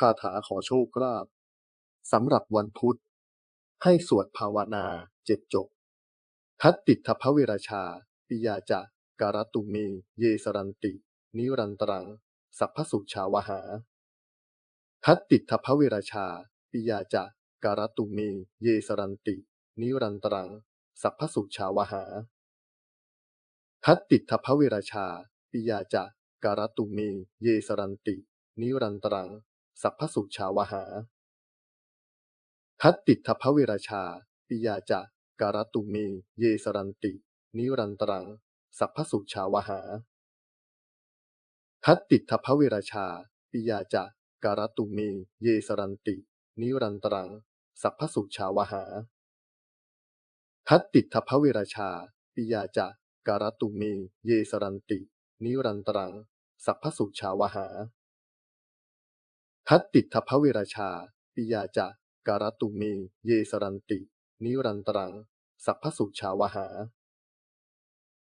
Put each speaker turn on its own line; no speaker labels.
คาถาขอโชคลาภสำหรับวันพุธ ให้สวดภาวนาเจ็ดจบ ทัตติทพเวราชา ปิยาจะการตุมีเยสรันติ นิรันตรัง สัพพสุชาวหา ทัตติทพเวราชา ปิยาจะการตุมีเยสรันติ นิรันตรัง สัพพสุชาวหา ทัตติทพเวราชา ปิยาจะการตุมีเยสรันติ นิรันตรัง สัพพสุชาวหา ทัตติทพเวราชา ปิยาจะการตุมีเยสรันติ นิรันตรัง สัพพสุชาวหา ทัตติทพเวราชา ปิยาจะการตุมีเยสรันติ นิรันตรัง สัพพสุชาวหา ทัตติทพเวราชา ปิยาจะการตุมีเยสรันติ นิรันตรัง สัพพสุชาวหา ทัตติทพเวราชา ปิยาจะการตุมีเยสรันติ นิรันตรัง สัพพสุชาวหา